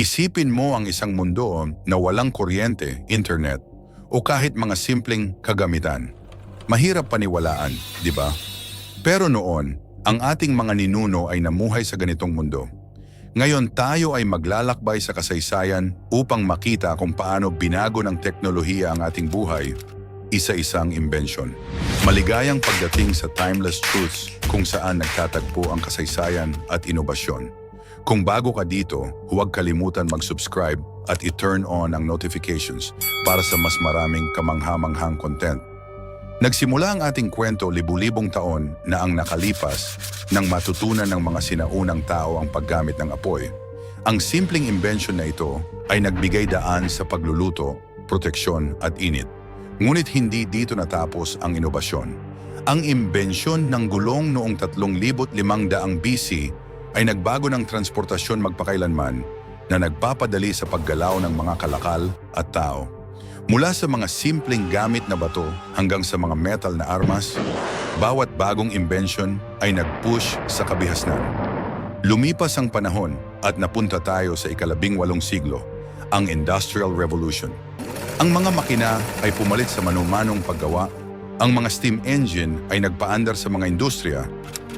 Isipin mo ang isang mundo na walang kuryente, internet, o kahit mga simpleng kagamitan. Mahirap paniwalaan, di ba? Pero noon, ang ating mga ninuno ay namuhay sa ganitong mundo. Ngayon tayo ay maglalakbay sa kasaysayan upang makita kung paano binago ng teknolohiya ang ating buhay, isa-isang imbensyon. Maligayang pagdating sa Timeless Truths kung saan nagtatagpo ang kasaysayan at inobasyon. Kung bago ka dito, huwag kalimutan mag-subscribe at i-turn on ang notifications para sa mas maraming kamanghamanghang content. Nagsimula ang ating kwento libu-libong taon na ang nakalipas nang matutunan ng mga sinaunang tao ang paggamit ng apoy. Ang simpleng invention na ito ay nagbigay daan sa pagluluto, proteksyon at init. Ngunit hindi dito natapos ang inobasyon. Ang imbensyon ng gulong noong 3,500 BC ay nagbago ng transportasyon magpakailanman na nagpapadali sa paggalaw ng mga kalakal at tao. Mula sa mga simpleng gamit na bato hanggang sa mga metal na armas, bawat bagong invention ay nag-push sa kabihasnan. Lumipas ang panahon at napunta tayo sa ikalabing walong siglo, ang Industrial Revolution. Ang mga makina ay pumalit sa manumanong paggawa, ang mga steam engine ay nagpaandar sa mga industriya,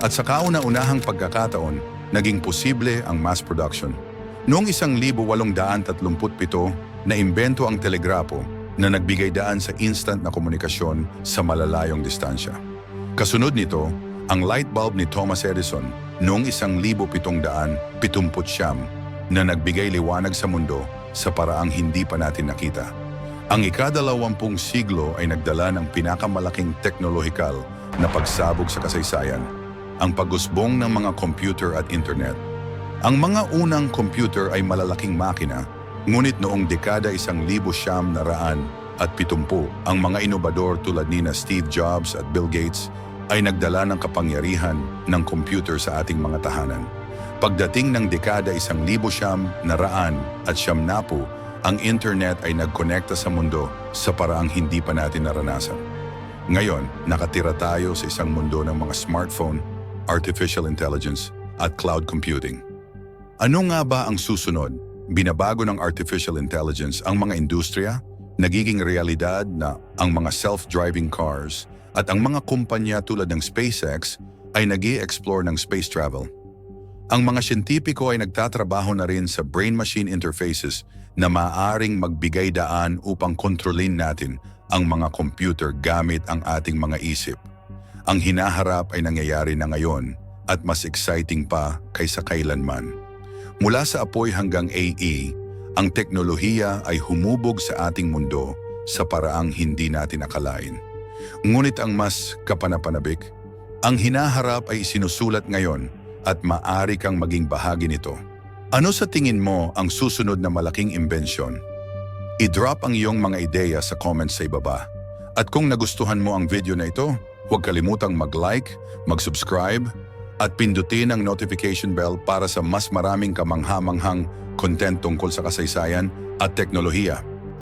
at sa kauna-unahang pagkakataon, naging posible ang mass production. Noong 1837, naimbento ang telegrapo na nagbigay daan sa instant na komunikasyon sa malalayong distansya. Kasunod nito, ang light bulb ni Thomas Edison noong 1779 na nagbigay liwanag sa mundo sa paraang hindi pa natin nakita. Ang ikadalawampung siglo ay nagdala ng pinakamalaking teknolohikal na pagsabog sa kasaysayan, ang pagusbong ng mga computer at internet. Ang mga unang computer ay malalaking makina Ngunit noong dekada isang libo siyam na raan at pitumpu, ang mga inobador tulad ni na Steve Jobs at Bill Gates ay nagdala ng kapangyarihan ng computer sa ating mga tahanan. Pagdating ng dekada isang libo siyam na raan at siyam napu, ang internet ay nagkonekta sa mundo sa paraang hindi pa natin naranasan. Ngayon, nakatira tayo sa isang mundo ng mga smartphone, artificial intelligence at cloud computing. Ano nga ba ang susunod Binabago ng artificial intelligence ang mga industriya, nagiging realidad na ang mga self-driving cars at ang mga kumpanya tulad ng SpaceX ay nag explore ng space travel. Ang mga siyentipiko ay nagtatrabaho na rin sa brain-machine interfaces na maaring magbigay daan upang kontrolin natin ang mga computer gamit ang ating mga isip. Ang hinaharap ay nangyayari na ngayon at mas exciting pa kaysa kailanman. Mula sa apoy hanggang AE, ang teknolohiya ay humubog sa ating mundo sa paraang hindi natin akalain. Ngunit ang mas kapanapanabik, ang hinaharap ay sinusulat ngayon at maari kang maging bahagi nito. Ano sa tingin mo ang susunod na malaking imbensyon? I-drop ang iyong mga ideya sa comments sa ibaba. At kung nagustuhan mo ang video na ito, huwag kalimutang mag-like, mag-subscribe, at pindutin ang notification bell para sa mas maraming kamanghamanghang content tungkol sa kasaysayan at teknolohiya.